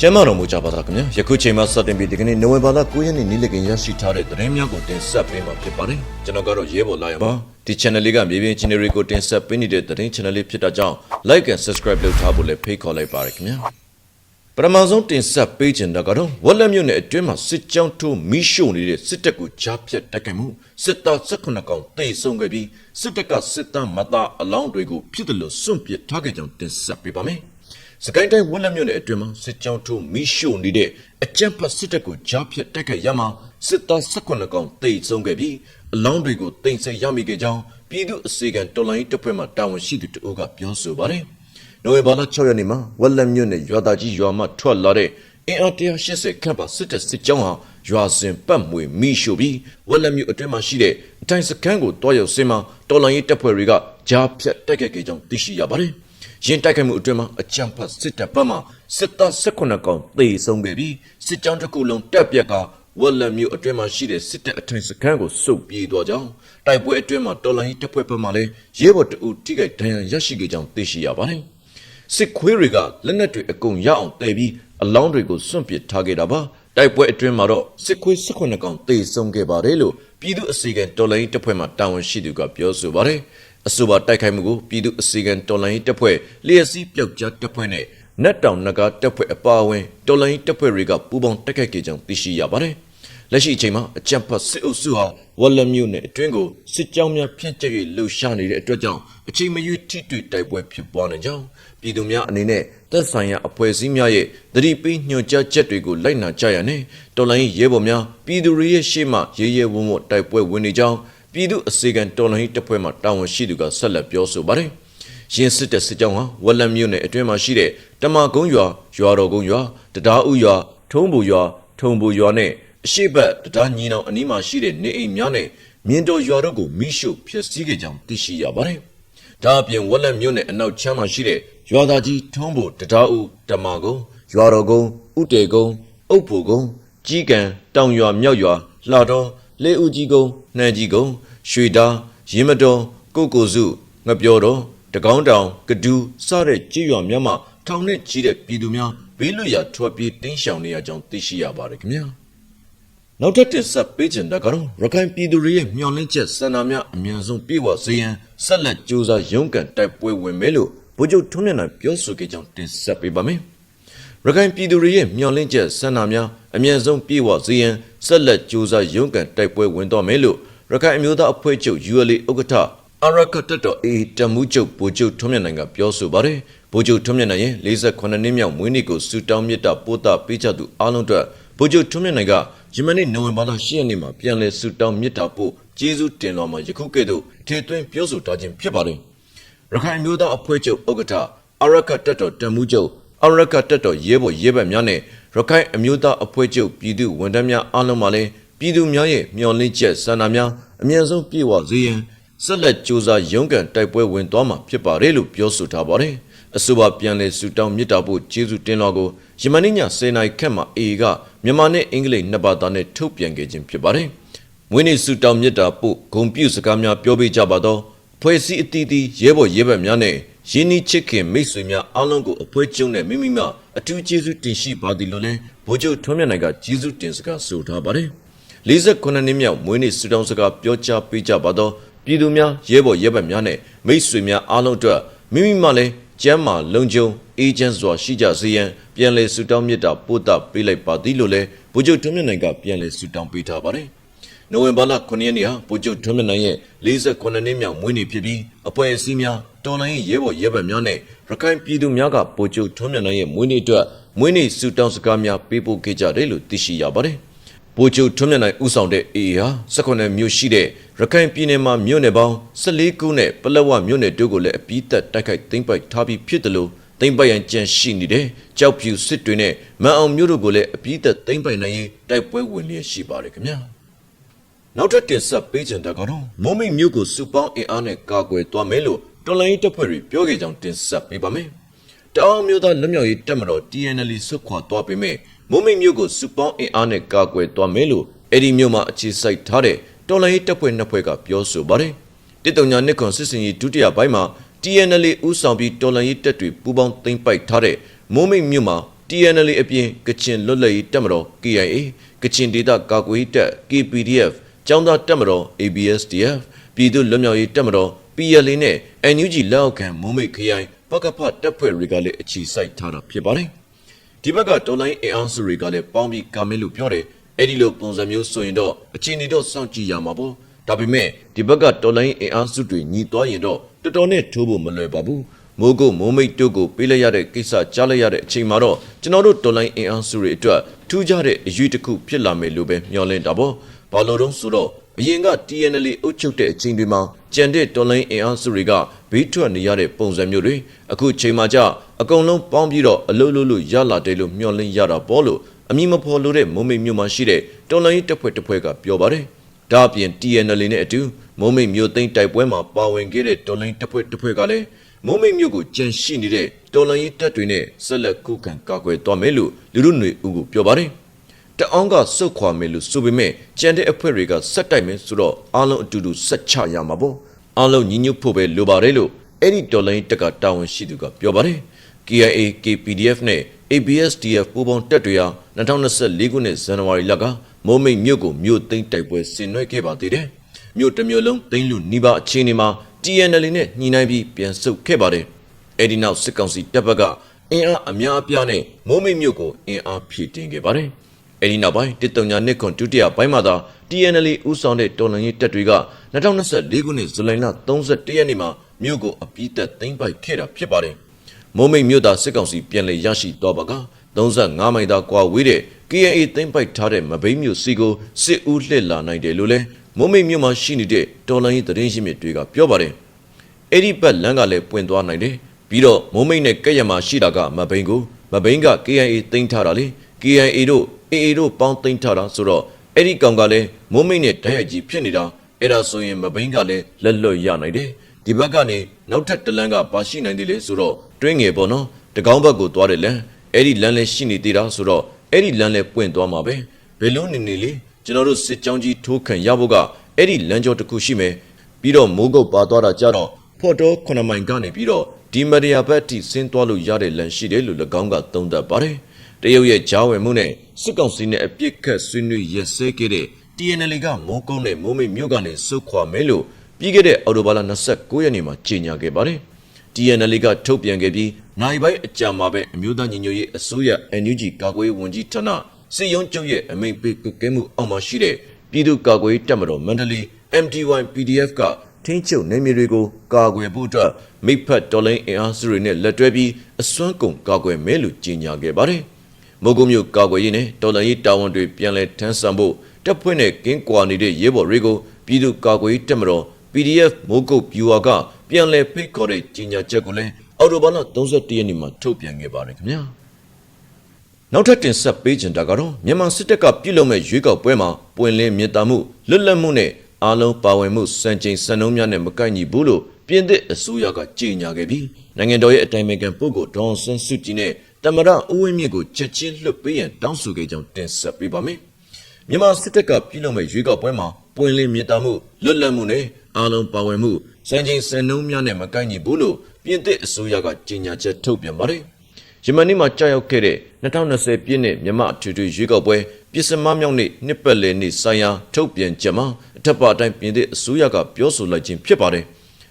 ကျမ်းမာတော်မူကြပါသားခင်ဗျာယခုချိန်မှာစတင်ပြီးဒီကနေ့နိုဝင်ဘာလ9ရက်နေ့နေ့လည်ကရရှိထားတဲ့သတင်းများကိုတင်ဆက်ပေးမှာဖြစ်ပါတယ်ကျွန်တော်ကတော့ရဲဘော်လာရပါဒီ channel လေးကမြေပြင် channel တွေကိုတင်ဆက်ပေးနေတဲ့သတင်း channel လေးဖြစ်တာကြောင့် like and subscribe လုပ်ထားဖို့လည်းဖိတ်ခေါ်လိုက်ပါရခင်ဗျာပထမဆုံးတင်ဆက်ပေးခြင်းတာကတော့ဝက်လက်မြို့နယ်အတွင်းမှာစစ်ကြောင်းထိုးမိရှို့နေတဲ့စစ်တပ်ကိုကြားဖြတ်တိုက်ခိုက်မှုစစ်သား18ကောင်တိတ်ဆုံးခဲ့ပြီးစစ်တပ်ကစစ်သားမသားအလောင်းတွေကိုဖြစ်တယ်လို့စွန့်ပစ်ထားခဲ့ကြောင်းတင်ဆက်ပေးပါမယ် စကိုင်းတိုင်းဝက်လက်မြို့နယ်အတွင်းမှာစစ်ကြောင်းထိုးမိရှို့နေတဲ့အကြမ်းဖက်စစ်တပ်ကိုကြားဖြတ်တိုက်ခိုက်ရမှာစစ်သား18ကောင်တိတ်ဆုံးခဲ့ပြီးအလောင်းတွေကိုတင်ဆက်ရမိခဲ့ကြောင်းပြည်သူအစေခံတော်လိုင်းတပ်ဖွဲ့မှတာဝန်ရှိသူတအုပ်ကပြောဆိုပါတယ်။နိုဝင်ဘာလ6ရက်နေ့မှာဝက်လက်မြို့နယ်ရွာသားကြီးရွာမှထွက်လာတဲ့အင်အား180ခန့်ပါစစ်တပ်စစ်ကြောင်းဟာရွာစဉ်ပတ်မွေမိရှို့ပြီးဝက်လက်မြို့အတွင်းမှာရှိတဲ့အတိုင်းစခန်းကိုတွားရောက်စင်မှာတော်လိုင်းတပ်ဖွဲ့တွေကကြားဖြတ်တိုက်ခိုက်ခဲ့ကြောင်းသိရှိရပါတယ်။ ရင်တိုက်ခိုက်မှုအတွင်းမှာအကြမ်းဖက်စစ်တပ်ဘက်မှစစ်သား18ကောင်သေဆုံးခဲ့ပြီးစစ်ကြောင်းတစ်ခုလုံးတပ်ပြက်ကဝက်လက်မြို့အတွင်းမှာရှိတဲ့စစ်တပ်အထင်စခန်းကိုစုပ်ပြေးသွားကြောင်းတိုက်ပွဲအတွင်းမှာတော်လိုင်းတပ်ဖွဲ့ဘက်မှလည်းရဲဘော်တအူထိခိုက်ဒဏ်ရာရရှိခဲ့ကြောင်းသိရှိရပါတယ်။စစ်ခွေးတွေကလက်နက်တွေအကုန်ရအောင်တဲပြီးအလောင်းတွေကိုစွန့်ပစ်ထားခဲ့တာပါတိုက်ပွဲအတွင်းမှာတော့စစ်ခွေး18ကောင်သေဆုံးခဲ့ပါတယ်လို့ပြည်သူအစီကံတော်လိုင်းတပ်ဖွဲ့မှတာဝန်ရှိသူကပြောဆိုပါတယ် အဆိုပါတိုက်ခိုက်မှုကိုပြည်သူအစီကံတော်လိုင်းတပ်ဖွဲ့လျှက်စီးပျောက်ကြားတပ်ဖွဲ့နဲ့နက်တောင်နဂါတပ်ဖွဲ့အပါအဝင်တော်လိုင်းတပ်ဖွဲ့တွေကပူးပေါင်းတိုက်ခိုက်ခဲ့ကြောင်းသိရှိရပါတယ်လက်ရှိအချိန်မှာအကြံဖတ်စစ်အုပ်စုဟာဝက်လက်မြို့နယ်အတွင်းကိုစစ်ကြောင်းများဖြန့်ကျက်၍လှုပ်ရှားနေတဲ့အတွက်ကြောင့်အချိန်မရွေးထိတွေ့တိုက်ပွဲဖြစ်ပွားနေကြောင်းပြည်သူများအနေနဲ့သက်ဆိုင်ရာအဖွဲ့အစည်းများရဲ့သတိပေးညွှန်ကြားချက်တွေကိုလိုက်နာကြရနဲ့တော်လိုင်းရဲဘော်များပြည်သူတွေရဲ့ရှေ့မှရဲရဲဝံ့ဝံ့တိုက်ပွဲဝင်နေကြောင်း ပြည်သူအစေခံတော်လိုင်းတပ်ဖွဲ့မှတာဝန်ရှိသူကဆက်လက်ပြောဆိုပါတယ်။ရင်းစစ်တဲ့စစ်ကြောင်းဟာဝက်လက်မြို့နယ်အတွင်းမှာရှိတဲ့တမကုန်းရွာရွာတော်ကုန်းရွာတရားဥရွာထုံးဘူရွာထုံဘူရွာနဲ့အရှိတ်ဘက်တရားညီနောင်အနီးမှာရှိတဲ့နေအိမ်များနဲ့မြင်းတော်ရွာတို့ကိုမိရှုဖျက်ဆီးခဲ့ကြောင်းသိရှိရပါတယ်။ဒါအပြင်ဝက်လက်မြို့နယ်အနောက်ချမ်းမှာရှိတဲ့ရွာသားကြီးထုံးဘူတရားဥတမကုန်းရွာတော်ကုန်းဥတေကုန်းအုပ်ဘူကုန်းကြီးကံတောင်ရွာမြောက်ရွာလှတော်လေဦးကြီးကုန်းနှမ်းကြီးကုန်း ရွှေတာရင်မတော်ကိုကိုစုငပြော်တော်တကောင်းတောင်ကဒူးစတဲ့ကြေးရွာများမှာထောင်နဲ့ကြီးတဲ့ပြည်သူများဘေးလွတ်ရာထွက်ပြေးတင်းရှောင်နေရကြောင်းသိရှိရပါတယ်ခင်ဗျာနောက်ထပ်တစ်ဆက်ပေးချင်တာကတော့ရခိုင်ပြည်သူတွေရဲ့မျှော်လင့်ချက်စံနာများအမြန်ဆုံးပြေဝစေရန်ဆက်လက်ကြိုးစားရုန်းကန်တိုက်ပွဲဝင်မယ်လို့ဗိုလ်ချုပ်ထွန်းမြတ်နိုင်ပြောဆိုခဲ့ကြောင်းတင်ဆက်ပေးပါမယ်ရခိုင်ပြည်သူတွေရဲ့မျှော်လင့်ချက်ဆန္ဒများအမြင့်ဆုံးပြည့်ဝစေရန်ဆက်လက်ကြိုးစားရုန်းကန်တိုက်ပွဲဝင်တော့မယ်လို့ ရခိုင်အမျိုးသားအဖွဲ့ချုပ် ULA ဥက္ကဋ္ဌအရကတတော်အေတမှုချုပ်ဗိုလ်ချုပ်ထွန်းမြတ်နိုင်ကပြောဆိုပါတယ်ဗိုလ်ချုပ်ထွန်းမြတ်နိုင်ရဲ့48နှစ်မြောက်မွေးနေ့ကိုစူတောင်းမြတ်တာပို့တာပေးချသူအားလုံးအတွက်ဗိုလ်ချုပ်ထွန်းမြတ်နိုင်ကယမနေ့နိုဝင်ဘာလ10ရက်နေ့မှာပြန်လည်စူတောင်းမြတ်တာပို့ကျေးဇူးတင်တော်မှာယခုကဲ့သို့ထေသွင်းပြောဆိုထားခြင်းဖြစ်ပါတယ်ရခိုင်မျိုးသားအဖွဲ့ချုပ်ဥက္ကဋ္ဌအရကတတော်တမှုချုပ်အရကတတော်ရဲဘော်ရဲဘက်များနဲ့ရခိုင်အမျိုးသားအဖွဲ့ချုပ်ပြည်သူဝန်ထမ်းများအားလုံးမှာလည်း ပြည်သူများရဲ့မျှော်လင့်ချက်ဆန္ဒများအမြင့်ဆုံးပြည့်ဝစေရန်ဆက်လက်ကြိုးစားရုန်းကန်တိုက်ပွဲဝင်သွားမှာဖြစ်ပါတယ်လို့ပြောဆိုထားပါတယ်။အဆိုပါပြန်လည်ဆူတောင်းမြစ်တာဖို့ကျေးဇူးတင်တော်ကိုယမနိညာစေနိုင်ခက်မှာအေကမြန်မာနဲ့အင်္ဂလိပ်နှစ်ဘာသာနဲ့ထုတ်ပြန်ခဲ့ခြင်းဖြစ်ပါတယ်။မွေးနေ့ဆူတောင်းမြစ်တာဖို့ဂုံပြုစကားများပြောပေးကြပါတော့ဖွဲ့စည်းအသီးသီးရဲဘော်ရဲဘက်များနဲ့ရင်းနှီးချစ်ခင်မိတ်ဆွေများအားလုံးကိုအဖွဲကျုံနဲ့မိမိမှအထူးကျေးဇူးတင်ရှိပါသည်လို့လည်းဗိုလ်ချုပ်ထွန်းမြတ်နိုင်ကကျေးဇူးတင်စကားဆိုထားပါတယ်။ 48နှစ်မြောက်မွေးနေ့ဆူတောင်းစကားပြောကြားပေးကြပါတော့ပြည်သူများရဲဘော်ရဲဘက်များနဲ့မိတ်ဆွေများအားလုံးအတွက်မိမိမှလည်းကျမ်းမာလုံခြုံအေဂျင့်စွာရှိကြစေရန်ပြန်လည်ဆူတောင်းမြတ်တာပို့တာပေးလိုက်ပါသည်လို့လည်းဗိုလ်ချုပ်ထွန်းမြတ်နိုင်ကပြန်လည်ဆူတောင်းပေးထားပါတယ်။နိုဝင်ဘာလ9ရက်နေ့ဟာဗိုလ်ချုပ်ထွန်းမြတ်နိုင်ရဲ့48နှစ်မြောက်မွေးနေ့ဖြစ်ပြီးအဖွဲ့အစည်းများတော်လိုင်းရဲဘော်ရဲဘက်များနဲ့ရခိုင်ပြည်သူများကဗိုလ်ချုပ်ထွန်းမြတ်နိုင်ရဲ့မွေးနေ့အတွက်မွေးနေ့ဆူတောင်းစကားများပေးပို့ခဲ့ကြတယ်လို့သိရှိရပါတယ်။ ဗိုလ်ချုပ်ထွန်းမြတ်နိုင်ဦးဆောင်တဲ့ AA ဟာ18မြို့ရှိတဲ့ရခိုင်ပြည်နယ်မှာမြို့နယ်ပေါင်း14ခုနဲ့ပလက်ဝမြို့နယ်တို့ကိုလည်းအပြည့်သက်တိုက်ခိုက်သိမ်းပိုက်ထားပြီးဖြစ်တယ်လို့သိမ်းပိုက်ရန်ကြံရှိနေတဲ့ကြောက်ဖြူစစ်တွေနဲ့မန်အောင်မြို့တို့ကိုလည်းအပြည့်သက်သိမ်းပိုက်နိုင်ရေးတိုက်ပွဲဝင်လျက်ရှိပါတယ်ခင်ဗျာ။နောက်ထပ်တင်ဆက်ပေးချင်တာကတော့မုံမိတ်မြို့ကိုစူပေါင်းအင်အားနဲ့ကာကွယ်သွားမယ်လို့တော်လိုင်းတပ်ဖွဲ့တွေပြောခဲ့ကြောင်းတင်ဆက်ပေးပါမယ်။တောင်မြို့သားလွတ်မြောက်ရေးတပ်မတော် TNL ဆွတ်ခွာသွားပေမဲ့ မုံမိတ်မြို့ကိုစူပေါင်းအင်အားနဲ့ကာကွယ်သွားမယ်လို့အဲ့ဒီမြို့မှာအခြေစိုက်ထားတဲ့တော်လိုင်းတပ်ဖွဲ့နှစ်ဖွဲ့ကပြောဆိုပါတယ်။တစ်တုံညာနှစ်ခွန်စစ်စင်ကြီးဒုတိယပိုင်းမှာ TNL ဦးဆောင်ပြီးတော်လိုင်းတပ်တွေပူးပေါင်းသိမ်းပိုက်ထားတဲ့မုံမိတ်မြို့မှာ TNL အပြင်ကချင်လွတ်လပ်ရေးတပ်မတော် KIA ကချင်ဒေသကာကွယ်ရေးတပ် KPDF ကျောင်းသားတပ်မတော် ABSDF ပြည်သူ့လွတ်မြောက်ရေးတပ်မတော် PLA နဲ့ NUG လက်အောက်ခံမုံမိတ်ခရိုင်ပကဖတပ်ဖွဲ့တွေကလည်းအခြေစိုက်ထားတာဖြစ်ပါတယ်။ ဒီဘက်ကတော်လိုင်းအင်အားစုတွေကလည်းပေါင်းပြီးကာမင်းလို့ပြောတယ်။အဲ့ဒီလိုပုံစံမျိုးဆိုရင်တော့အချင်းတွေတော့စောင့်ကြည့်ရမှာပေါ့။ဒါပေမဲ့ဒီဘက်ကတော်လိုင်းအင်အားစုတွေညီသွားရင်တော့တော်တော်နဲ့ထိုးဖို့မလွယ်ပါဘူး။မိုးကုတ်မိုးမိတ်တို့ကိုပေးလိုက်ရတဲ့ကိစ္စကြားလိုက်ရတဲ့အချိန်မှာတော့ကျွန်တော်တို့တော်လိုင်းအင်အားစုတွေအတွက်ထူးခြားတဲ့အရေးတစ်ခုဖြစ်လာမယ်လို့ပဲမျှော်လင့်တာပေါ့။ဘာလို့တော့ဆိုတော့ အရင်က TNL အုပ်ချုပ်တဲ့အချိန်တွေမှာကြံတဲ့တော်လိုင်းအင်အားစုတွေကဘေးထွက်နေရတဲ့ပုံစံမျိုးတွေအခုချိန်မှာကြအကုန်လုံးပေါင်းပြီးတော့အလုံးလုံးလို့ရလာတယ်လို့မျှော်လင့်ရတာပေါ့လို့အမည်မဖော်လို့တဲ့မုံမိတ်မြို့မှာရှိတဲ့တော်လိုင်းတပ်ဖွဲ့တစ်ဖွဲ့ကပြောပါတယ်။ဒါအပြင် TNL နဲ့အတူမုံမိတ်မြို့သိမ်းတိုက်ပွဲမှာပါဝင်ခဲ့တဲ့တော်လိုင်းတပ်ဖွဲ့တစ်ဖွဲ့ကလည်းမုံမိတ်မြို့ကိုကြံရှိနေတဲ့တော်လိုင်းတပ်တွေနဲ့ဆက်လက်ကုခံကာကွယ်သွားမယ်လို့လူလူຫນွေဦးကပြောပါတယ်။ တအောင်ကစုတ်ခွာမယ်လို့ဆိုပေမဲ့ကြံတဲ့အဖွဲ့တွေကဆက်တိုက်မယ်ဆိုတော့အားလုံးအတူတူဆက်ချရမှာပေါ့အားလုံးညီညွတ်ဖို့ပဲလိုပါတယ်လို့အဲ့ဒီတော်လိုင်းတက်ကတာဝန်ရှိသူကပြောပါတယ် KIA KPDF နဲ့ ABSDF ပူးပေါင်းတပ်တွေဟာ2024ခုနှစ်ဇန်နဝါရီလကမိုးမိတ်မြို့ကိုမြို့သိမ်းတိုက်ပွဲဆင်နွှဲခဲ့ပါသေးတယ်မြို့တစ်မြို့လုံးသိမ်းလူနီးပါးအခြေအနေမှာ TNL နဲ့ညှိနှိုင်းပြီးပြန်ဆုတ်ခဲ့ပါတယ်အဲ့ဒီနောက်စစ်ကောင်စီတပ်ဘက်ကအင်အားအများအပြားနဲ့မိုးမိတ်မြို့ကိုအင်အားဖြည့်တင်ခဲ့ပါတယ်။ အဲဒီနောက်ပိုင်းတစ်တုံညာနှစ်ခွန်ဒုတိယပိုင်းမှာသာ TNL ဦးဆောင်တဲ့တော်လှန်ရေးတပ်တွေက2024ခုနှစ်ဇူလိုင်လ31ရက်နေ့မှာမြို့ကိုအပြည့်သက်သိမ်းပိုက်ခဲ့တာဖြစ်ပါတယ်။မိုးမိတ်မြို့သားစစ်ကောင်စီပြန်လည်ရရှိတော့ပါက35မိုင်သာကွာဝေးတဲ့ KNA သိမ်းပိုက်ထားတဲ့မဘိမ်းမြို့စီကိုစစ်ဦးလှည့်လာနိုင်တယ်လို့လဲမိုးမိတ်မြို့မှာရှိနေတဲ့တော်လှန်ရေးသတင်းရင်းမြစ်တွေကပြောပါတယ်။အဲ့ဒီဘက်လမ်းကလည်းပွင့်သွားနိုင်တယ်ပြီးတော့မိုးမိတ်နဲ့ကက်ရမှာရှိတာကမဘိန်ကိုမဘိန်က KIA သိမ်းထားတာလေ KIA တို့ AA တို့ပေါင်းသိမ်းထားတာဆိုတော့အဲ့ဒီကောင်ကလည်းမိုးမိတ်နဲ့တိုက်ရိုက်ကြီးဖြစ်နေတာအဲ့ဒါဆိုရင်မဘိန်ကလည်းလက်လွတ်ရနိုင်တယ်ဒီဘက်ကနေနောက်ထပ်တလန်းကပါရှိနိုင်သေးလေဆိုတော့တွင်းငယ်ပေါ့နော်တကောင်းဘက်ကိုသွားတယ်လမ်းအဲ့ဒီလမ်းလည်းရှိနေသေးတာဆိုတော့အဲ့ဒီလမ်းလည်းပွင့်သွားမှာပဲဘယ်လုံးနေနေလေကျွန်တော်တို့စစ်ကြောင်းကြီးထိုးခံရဖို့ကအဲ့ဒီလမ်းကြောတစ်ခုရှိမယ်ပြီးတော့မိုးကုတ်ပါသွားတာကြတော့ဖော်တော့9မိုင်ကနေပြီးတော့ဒီမရီယာဘက်ထိဆင်းသွားလို့ရတဲ့လမ်းရှိတယ်လို့၎င်းကသုံးသပ်ပါတယ်။တရုတ်ရဲ့ဂျားဝင်မှုနဲ့ စစ်ကောင်စီနဲ့အပြစ်ခတ်ဆွေးနွေးရက်စဲခဲ့တဲ့ TNL ကမိုးကုန်းနဲ့မိုးမိတ်မြို့ကနေစုခွာမယ်လို့ပြီးခဲ့တဲ့အော်တိုဘာလ29ရက်နေ့မှာကြေညာခဲ့ပါတယ်။ TNL ကထုတ်ပြန်ခဲ့ပြီးနိုင်ပိုင်းအကြံမှာပဲအမျိုးသားညီညွတ်ရေးအစိုးရ NUG ကာကွယ်ရေးဝန်ကြီးဌာနစစ်ရုံးချုပ်ရဲ့အမိန့်ပေးကွက်ကဲမှုအောက်မှာရှိတဲ့ပြည်သူ့ကာကွယ်ရေးတပ်မတော်မန္တလေး MTY PDF ကထိန်းချုပ်နေမြေတွေကိုကာကွယ်ဖို့အတွက်မိဖက်တော်လိုင်းအင်အားစုတွေနဲ့လက်တွဲပြီးအစွမ်းကုန်ကာကွယ်မယ်လို့ကြေညာခဲ့ပါတယ်။ မိုးကုတ်မြို့ကာကွယ်ရေးနဲ့တော်လိုင်းရေးတာဝန်တွေပြန်လည်ထမ်းဆောင်ဖို့တပ်ဖွဲ့နဲ့ကင်းကွာနေတဲ့ရဲဘော်တွေကိုပြည်သူ့ကာကွယ်ရေးတပ်မတော် PDF မိုးကုတ်ဗျူဟာကပြန်လည်ဖိတ်ခေါ်တဲ့ကြေညာချက်ကိုလည်းအော်တိုဘာလ31ရက်နေ့မှာထုတ်ပြန်ခဲ့ပါတယ်ခင်ဗျာ။နောက်ထပ်တင်ဆက်ပေးကြတာကတော့မြန်မာစစ်တပ်ကပြုလုပ်မဲ့ရွေးကောက်ပွဲမှာပွင့်လင်းမြင်သာမှုလွတ်လပ်မှုနဲ့အားလုံးပါဝင်မှုစံချိန်စံနှုန်းများနဲ့မကိုက်ညီဘူးလို့ပြင်သစ်အစိုးရကကြေညာခဲ့ပြီးနိုင်ငံတော်ရဲ့အတိုင်ပင်ခံပုဂ္ဂိုလ်ဒေါအောင်ဆန်းစုကြည်နဲ့ တမရဦးဝင်းမြင့်ကိုချက်ချင်းလွှတ်ပေးရန်တောင်းဆိုခဲ့ကြောင်းတင်ဆက်ပေးပါမယ်။မြန်မာစစ်တပ်ကပြုလုပ်မဲ့ရွေးကောက်ပွဲမှာပွင့်လင်းမြင်သာမှုလွတ်လပ်မှုနဲ့အားလုံးပါဝင်မှုစံချိန်စံနှုန်းများနဲ့မကိုက်ညီဘူးလို့ပြင်သစ်အစိုးရကကြေညာချက်ထုတ်ပြန်ပါတယ်။ယမန်နေ့မှာကြာရောက်ခဲ့တဲ့2020ပြည့်နှစ်မြမအထွေထွေရွေးကောက်ပွဲပြည်စမမြောက်နေ့နှစ်ပတ်လည်နေ့ဆိုင်ရာထုတ်ပြန်ကြမှာအထက်ပါအတိုင်းပြင်သစ်အစိုးရကပြောဆိုလိုက်ခြင်းဖြစ်ပါတယ်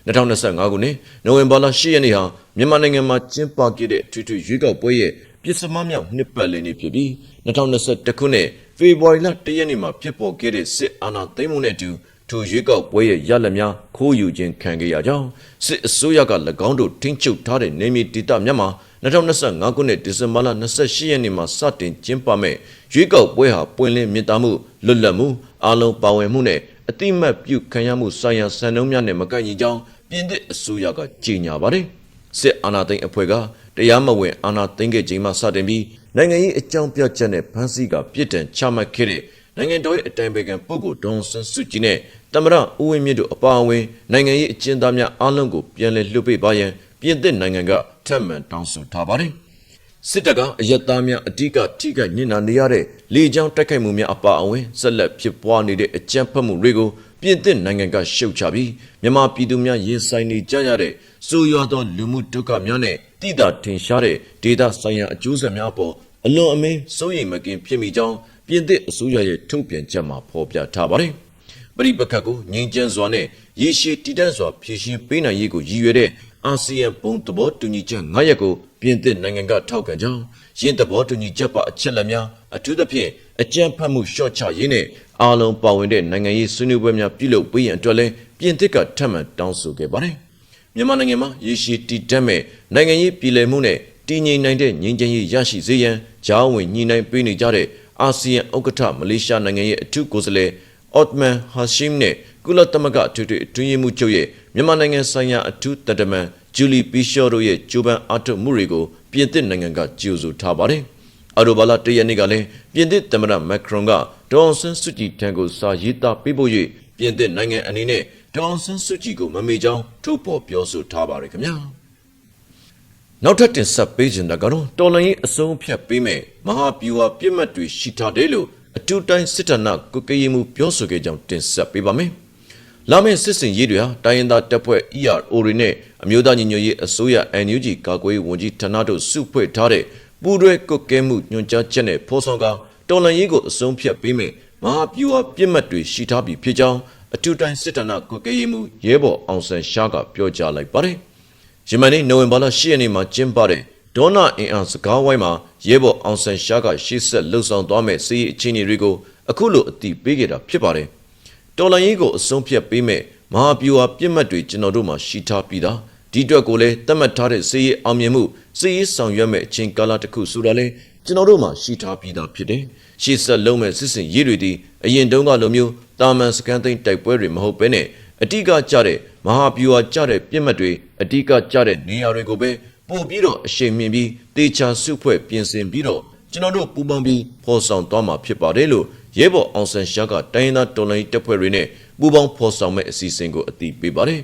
2025ခုနှစ်နိုဝင်ဘာလ10ရက်နေ့ဟာမြန်မာနိုင်ငံမှာကျင်းပခဲ့တဲ့အထွေထွေရွေးကောက်ပွဲရဲ့ပြည်စမမြောက်နှစ်ပတ်လည်နေ့ဖြစ်ပြီး2021ခုနှစ်ဖေဖော်ဝါရီလ1ရက်နေ့မှာဖြစ်ပေါ်ခဲ့တဲ့စစ်အာဏာသိမ်းမှုနဲ့အတူထိုရွေးကောက်ပွဲရဲ့ရလဒ်များခိုးယူခြင်းခံခဲ့ရကြောင်းစစ်အစိုးရက၎င်းတို့ထိန်းချုပ်ထားတဲ့နေမြေဒေသများမှာ2025ခုနှစ်ဒီဇင်ဘာလ28ရက်နေ့မှာစတင်ကျင်းပမဲ့ရွေးကောက်ပွဲဟာပွင့်လင်းမြင်သာမှုလွတ်လပ်မှုအားလုံးပါဝင်မှုနဲ့အတိမတ်ပြုခံရမှုဆိုင်ရာစံနှုန်းများနဲ့မကိုက်ညီကြောင်း ပြင်သစ်အစိုးရကကြေညာပါတယ်စစ်အာဏာသိမ်းအဖွဲ့ကတရားမဝင်အာဏာသိမ်းခဲ့ခြင်းမှစတင်ပြီးနိုင်ငံရေးအကြောင်းပြချက်နဲ့ဖမ်းဆီးကပြစ်ဒဏ်ချမှတ်ခဲ့တဲ့နိုင်ငံတော်ရဲ့အတိုင်ပင်ခံပုဂ္ဂိုလ်ဒေါန်ဆန်းစုကြည်နဲ့တမရဦးဝင်းမြင့်တို့အပါအဝင်နိုင်ငံရေးအကျဉ်းသားများအားလုံးကိုပြန်လည်လွှတ်ပေးပါရန်ပြင်သစ်နိုင်ငံကထပ်မံတောင်းဆိုထားပါတယ်။စစ်တပ်ကအယက်သားများအဓိကထိခိုက်ညှဉ်းနှံနေရတဲ့လေကြောင်းတိုက်ခိုက်မှုများအပါအဝင်ဆက်လက်ဖြစ်ပွားနေတဲ့အကြမ်းဖက်မှုတွေကို ပြင်သစ်နိုင်ငံကရှုတ်ချပြီးမြန်မာပြည်သူများရင်ဆိုင်နေကြရတဲ့စိုးရွားသောလူမှုဒုက္ခများနဲ့တိတာထင်ရှားတဲ့ဒေသဆိုင်ရာအကျိုးဆက်များပေါ်အလွန်အမင်းစိုးရိမ်မကင်ဖြစ်မိကြောင်းပြင်သစ်အစိုးရရဲ့ထုတ်ပြန်ချက်မှာဖော်ပြထားပါတယ်။ပရိပက္ခကိုငြိမ်းချမ်းစွာနဲ့ရေရှည်တည်တံ့စွာဖြည့်ရှင်းပေးနိုင်ရေးကိုရည်ရွယ်တဲ့အာဆီယံပုံသဘောတူညီချက်9ရပ်ကိုပြင်သစ်နိုင်ငံကထောက်ခံကြောင်းရင်းသဘောတူညီချက်ပါအချက်လက်များအထူးသဖြင့်အကြံဖတ်မှုလျှော့ချရေးနဲ့ အားလုံးပါဝင်တဲ့နိုင်ငံရေးဆွေးနွေးပွဲများပြုလုပ်ပေးရန်အတွက်လည်းပြင်သစ်ကထပ်မံတောင်းဆိုခဲ့ပါတယ်။မြန်မာနိုင်ငံမှာရေရှည်တည်တံ့မဲ့နိုင်ငံရေးပြည်လည်မှုနဲ့တည်ငြိမ်နိုင်တဲ့ငြိမ်းချမ်းရေးရရှိစေရန်ဂျားဝင်ညှိနှိုင်းပေးနေကြတဲ့အာဆီယံဥက္ကဋ္ဌမလေးရှားနိုင်ငံရဲ့အထူးကိုယ်စားလှယ်အော့တမန်ဟာရှင်းနဲ့ကုလသမဂ္ဂအထွေထွေအတွင်းရေးမှူးချုပ်ရဲ့မြန်မာနိုင်ငံဆိုင်ရာအထူးတတမန်ဂျူလီပီရှော့တို့ရဲ့ဂျိုဘန်အာထုတ်မှုတွေကိုပြင်သစ်နိုင်ငံကကြိုဆိုထားပါတယ်။အော်တိုဘာလတရက်နေ့ကလည်းပြင်သစ်သမ္မတမက်ခရွန်က ဒေါ်အောင်ဆန်းစုကြည်ထံကိုစာရေးသားပေးပို့၍ပြင်သစ်နိုင်ငံအနေနဲ့ဒေါ်အောင်ဆန်းစုကြည်ကိုမမေ့ကြောင်းထုတ်ဖော်ပြောဆိုထားပါတယ်ခင်ဗျာ။နောက်ထပ်တင်ဆက်ပေးခြင်းတကတော့တော်လန်ရေးအဆုံးအဖြတ်ပေးမယ်မဟာဗျူဟာပြစ်မှတ်တွေရှိထားတယ်လို့အတူတိုင်းစစ်တပ်နကုကရေးမှုပြောဆိုခဲ့ကြောင်းတင်ဆက်ပေးပါမယ်။လာမယ့်စစ်စင်ရေးတွေဟာတိုင်းရင်းသားတပ်ဖွဲ့ ERO တွေနဲ့အမျိုးသားညီညွတ်ရေးအစိုးရ NUG ကာကွယ်ရေးဝန်ကြီးဌာနတို့စုဖွဲ့ထားတဲ့ပူးတွဲကုကဲမှုညွှန်ကြားချက်နဲ့ဖော်ဆောင်က တော်လန်ရေးကိုအဆုံးဖြတ်ပေးမယ်မဟာဗျူဟာပြစ်မှတ်တွေရှိထားပြီဖြစ်ကြောင်းအတူတိုင်းစစ်တပ်နကုကရေးမှုရဲဘော်အောင်ဆန်းရှားကပြောကြားလိုက်ပါတယ်။ယမန်နေ့နိုဝင်ဘာလ10ရက်နေ့မှာကျင်းပတဲ့ဒေါနာအင်အားစကားဝိုင်းမှာရဲဘော်အောင်ဆန်ရှားကရှေ့ဆက်လှုပ်ဆောင်သွားမဲ့စီးရီအခြေအနေတွေကိုအခုလိုအတိပေးခဲ့တာဖြစ်ပါတယ်။တော်လန်ရေးကိုအဆုံးဖြတ်ပေးမဲ့မဟာဗျူဟာပြစ်မှတ်တွေကျွန်တော်တို့မှာရှိထားပြီးသားဒီအတွက်ကိုလည်းသတ်မှတ်ထားတဲ့စီးရီအောင်မြင်မှုစီးရီဆောင်ရွက်မဲ့အချိန်ကာလတစ်ခုဆိုတာလဲ ကျွန်တော်တို့မှာရှိထားပြီးသားဖြစ်တယ်။ရှေ့ဆက်လုံးမဲ့စစ်စင်ရေးတွေဒီအရင်တုန်းကလိုမျိုးတာမန်စကန်သိန်းတိုက်ပွဲတွေမဟုတ်ဘဲနဲ့အတိကကြတဲ့မဟာဗျူဟာကြတဲ့ပြစ်မှတ်တွေအတိကကြတဲ့နေရာတွေကိုပဲပို့ပြီးတော့အရှိန်မြင့်ပြီးတေချာစုဖွဲ့ပြင်ဆင်ပြီးတော့ကျွန်တော်တို့ပူးပေါင်းပြီးဖော်ဆောင်သွားမှာဖြစ်ပါတယ်လို့ရဲဘော်အောင်ဆန်ရှားကတိုင်းရင်းသားတော်လှန်ရေးတပ်ဖွဲ့တွေနဲ့ပူးပေါင်းဖော်ဆောင်မဲ့အစီအစဉ်ကိုအတည်ပြုပါတယ်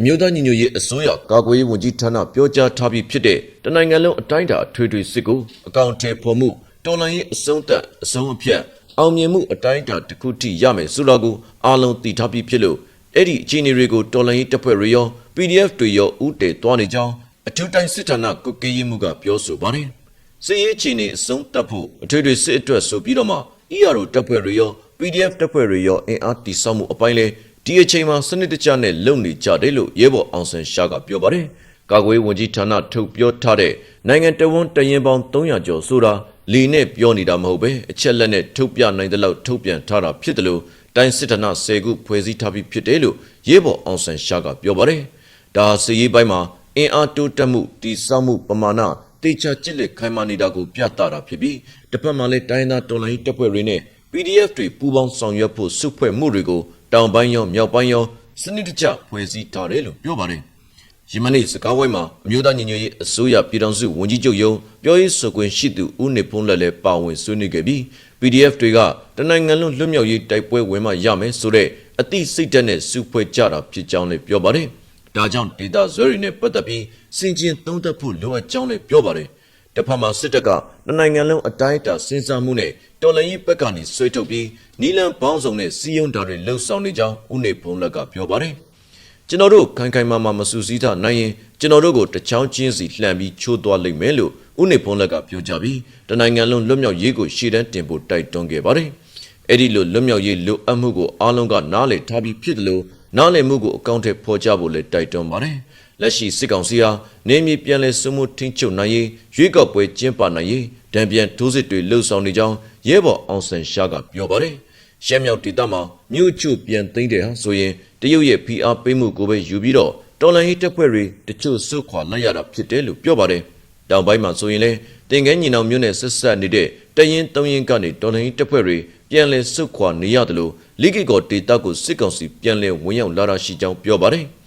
အမျိုးသားညီညွတ်ရေးအစိုးရကာကွယ်ရေးဝန်ကြီးဌာနပြောကြားထားပြီးဖြစ်တဲ့တနိုင်ငံလုံးအတိုင်းအတာအထွေထွေစစ်ကိုအကောင့်ထဲပေါ်မှုတော်လှန်ရေးအဆုံးသတ်အဆုံးအဖြတ်အောင်မြင်မှုအတိုင်းအတာတစ်ခုထိရမယ်ဆိုတာကိုအားလုံးသိထားပြီးဖြစ်လို့အဲ့ဒီအခြေအနေတွေကိုတော်လှန်ရေးတပ်ဖွဲ့တွေရော PDF တွေရောဥတည်သွားနေကြောင်းအထူးတိုင်းစစ်ဌာနကုကရေးမှုကပြောဆိုပါတယ်။စစ်ရေးအခြေအနေအဆုံးသတ်ဖို့အထွေထွေစစ်အတွက်ဆိုပြီးတော့မှ ERO တပ်ဖွဲ့တွေရော PDF တပ်ဖွဲ့တွေရောအင်အားတိစောက်မှုအပိုင်းလဲ ဒီအချိန်မှာစနစ်တကျနဲ့လုံနေကြတယ်လို့ရဲဘော်အောင်ဆန်ရှားကပြောပါတယ်။ကာကွယ်ရေးဝန်ကြီးဌာနထုတ်ပြောထားတဲ့နိုင်ငံတော်ဝန်တရင်ပေါင်း300ကျော်ဆိုတာလီနဲ့ပြောနေတာမဟုတ်ပဲအချက်လက်နဲ့ထုတ်ပြနိုင်တဲ့လောက်ထုတ်ပြန်ထားတာဖြစ်တယ်လို့တိုင်းစစ်ဌာန10ခုဖွဲ့စည်းထားပြီးဖြစ်တယ်လို့ရဲဘော်အောင်ဆန်ရှားကပြောပါတယ်။ဒါစီရေးပိုင်းမှာအင်အားတိုးတက်မှုတည်ဆောက်မှုပမာဏတေချာကြစ်လက်ခိုင်မာနေတာကိုပြသတာဖြစ်ပြီးတစ်ဖက်မှာလည်းတိုင်းသားတော်လှန်ရေးတပ်ဖွဲ့တွေနဲ့ PDF တွေပူးပေါင်းဆောင်ရွက်ဖို့စုဖွဲ့မှုတွေကို တောင်ပိုင်းရောမြောက်ပိုင်းရောစနစ်တကျဖွဲ့စည်းထားတယ်လို့ပြောပါတယ်။ယမနေ့စကားဝိုင်းမှာအမျိုးသားညီညွတ်ရေးအစိုးရပြည်ထောင်စုဝန်ကြီးချုပ်ယုံပြောရေးဆိုခွင့်ရှိသူဦးနေဖုံးလက်လည်းပါဝင်ဆွေးနွေးခဲ့ပြီး PDF တွေကတနိုင်ငံလုံးလွတ်မြောက်ရေးတိုက်ပွဲဝင်မှရမယ်ဆိုတဲ့အသည့်စိတ်ဓာတ်နဲ့စုဖွဲ့ကြတာဖြစ်ကြောင်းလည်းပြောပါတယ်။ဒါကြောင့်ဒေတာဇွဲရီနဲ့ပတ်သက်ပြီးစင်ကျင်သုံးသပ်ဖို့လိုအပ်ကြောင်းလည်းပြောပါတယ်။ တစ်ဖက်မှာစစ်တပ်ကတနိုင်ငံလုံးအတိုင်းအတာစဉ်းစားမှုနဲ့တော်လှန်ရေးဘက်ကနေဆွေးထုတ်ပြီးနီလန်ပေါင်းစုံနဲ့စီယုံတာတွေလှုပ်ဆောင်နေကြောင်းဦးနေဖုံးလက်ကပြောပါတယ်။ကျွန်တော်တို့ခိုင်ခိုင်မာမာမဆူစည်းထားနိုင်ရင်ကျွန်တော်တို့ကိုတချောင်းချင်းစီလှန်ပြီးချိုးသွားလိမ့်မယ်လို့ဦးနေဖုံးလက်ကပြောကြပြီးတနိုင်ငံလုံးလွတ်မြောက်ရေးကိုရှေ့တန်းတင်ဖို့တိုက်တွန်းခဲ့ပါတယ်။အဲ့ဒီလိုလွတ်မြောက်ရေးလိုအပ်မှုကိုအားလုံးကနားလည်ထားပြီးဖြစ်တယ်လို့နားလည်မှုကိုအကောင့်ထဲဖော်ကြဖို့လည်းတိုက်တွန်းပါတယ်။ လက်ရှိစစ်ကောင်စီဟာနေမြေပြန်လည်စုမှုထင်းချုပ်နိုင်ရေးရွေးကောက်ပွဲကျင်းပနိုင်ရေးတံပြန်ထိုးစစ်တွေလှုပ်ဆောင်နေကြောင်းရဲဘော်အောင်ဆန်ရှားကပြောပါတယ်။ရှမ်းမြောက်ဒေသမှာမြို့ချုပြန်သိမ်းတဲ့ဟာဆိုရင်တရုတ်ရဲ့ PR ပေးမှုကိုပဲယူပြီးတော့တော်လန်ရေးတပ်ဖွဲ့တွေတချို့စုခွာလိုက်ရတာဖြစ်တယ်လို့ပြောပါတယ်။တောင်ပိုင်းမှာဆိုရင်လည်းတင်ကဲညီနောင်မျိုးနဲ့ဆက်ဆက်နေတဲ့တရင်တုံရင်ကနေတော်လန်ရေးတပ်ဖွဲ့တွေပြန်လည်စုခွာနေရတယ်လို့လိကိကောဒေတာကိုစစ်ကောင်စီပြန်လည်ဝင်ရောက်လာတာရှိကြောင်းပြောပါတယ်။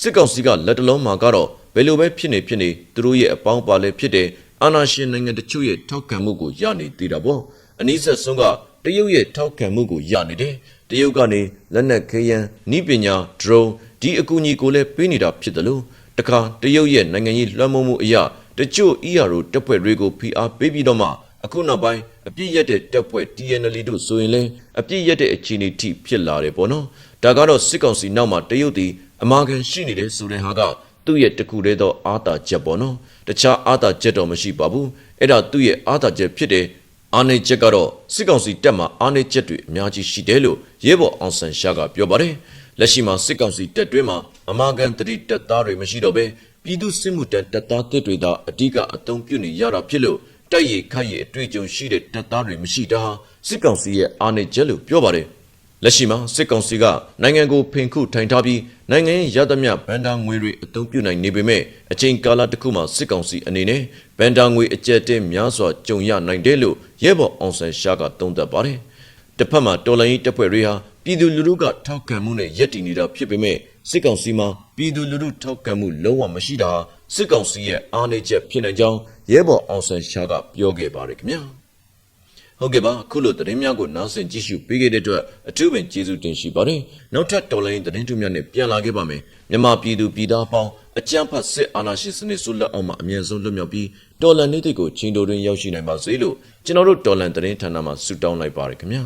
စစ်ကောင်စီကလက်တလုံးမှာကတော့ဘယ်လိုပဲဖြစ်နေဖြစ်နေသူတို့ရဲ့အပေါင်းပါလဲဖြစ်တဲ့အာဏာရှင်နိုင်ငံတချို့ရဲ့ထောက်ခံမှုကိုရနေသေးတာပေါ့။အနည်းဆက်ဆုံးကတရုတ်ရဲ့ထောက်ခံမှုကိုရနေတယ်။တရုတ်ကနေလက်နက်ခဲယမ်းဤပညာ drone ဒီအကူအညီကိုလည်းပေးနေတာဖြစ်တယ်လို့တခါတရုတ်ရဲ့နိုင်ငံရေးလွှမ်းမိုးမှုအရာတချို့ ERO တပ်ဖွဲ့တွေကို PR ပေးပြီးတော့မှ အခုနောက်ပိုင်းအပြစ်ရက်တဲ့တပ်ဖွဲ့ TNL တို့ဆိုရင်လည်းအပြစ်ရက်တဲ့အခြေအနေထိဖြစ်လာတယ်ပေါ့နော်ဒါကတော့စစ်ကောင်စီနောက်မှာတရုတ်တီအမာခံရှိနေတယ်ဆိုတဲ့ဟာကသူ့ရဲ့တခုတည်းသောအာသာချက်ပေါ့နော်တခြားအာသာချက်တော့မရှိပါဘူးအဲ့ဒါသူ့ရဲ့အာသာချက်ဖြစ်တယ်အာနေချက်ကတော့စစ်ကောင်စီတက်မှာအာနေချက်တွေအများကြီးရှိတယ်လို့ရဲဘော်အောင်ဆန်ရှာကပြောပါတယ်လက်ရှိမှာစစ်ကောင်စီတက်တွင်းမှာအမာကန်တတိတက်သားတွေမရှိတော့ဘဲပြည်သူစစ်မှုတပ်တပ်သားတစ်တွေသာအဓိကအသုံးပြုနေရတာဖြစ်လို့ တိုက်ရိုက်ခိုက်ရအတွေ့အကြုံရှိတဲ့တပ်သားတွေမရှိတာစစ်ကောင်စီရဲ့အာနေချက်လို့ပြောပါတယ်လက်ရှိမှာစစ်ကောင်စီကနိုင်ငံကိုဖိန်ခုထိုင်ထားပြီးနိုင်ငံရဲ့ရသမျှဗန်ဒါငွေတွေအသုံးပြုနိုင်နေပေမဲ့အချိန်ကာလတစ်ခုမှာစစ်ကောင်စီအနေနဲ့ဗန်ဒါငွေအကျက်တဲများစွာကြုံရနိုင်တယ်လို့ရဲဘော်အောင်ဆန်ရှာကသုံးသပ်ပါတယ်။တစ်ဖက်မှာတော်လိုင်းရေးတပ်ဖွဲ့တွေဟာပြည်သူလူထုကထောက်ခံမှုနဲ့ယက်တည်နေတာဖြစ်ပေမဲ့စစ်ကောင်စီမှာပြည်သူလူထုထောက်ခံမှုလုံးဝမရှိတာဟာစစ်ကောင်စီရဲ့အားနည်းချက်ဖြစ်နိုင်ကြောင်း ရဲဘော်အောင်ဆန်ရှာကပြောခဲ့ပါတယ်ခင်ဗျာ။ဟုတ်ကဲ့ပါခုလိုသတင်းများကိုနားဆင်ကြည့်ရှုပေးခဲ့တဲ့အတွက်အထူးပင်ကျေးဇူးတင်ရှိပါတယ်နောက်ထပ်တော်လိုင်းသတင်းထုများနဲ့ပြန်လာခဲ့ပါမယ်မြန်မာပြည်သူပြည်သားအပေါင်းအကြမ်းဖက်စစ်အာဏာရှင်စနစ်ဆုလက်အောက်မှာအမြဲဆုံးလွတ်မြောက်ပြီးတော်လန်နေတဲ့ကိုချင်းတော်တွင်ရောက်ရှိနိုင်ပါစေလို့ကျွန်တော်တို့တော်လန်သတင်းဌာနမှဆုတောင်းလိုက်ပါတယ်ခင်ဗျာ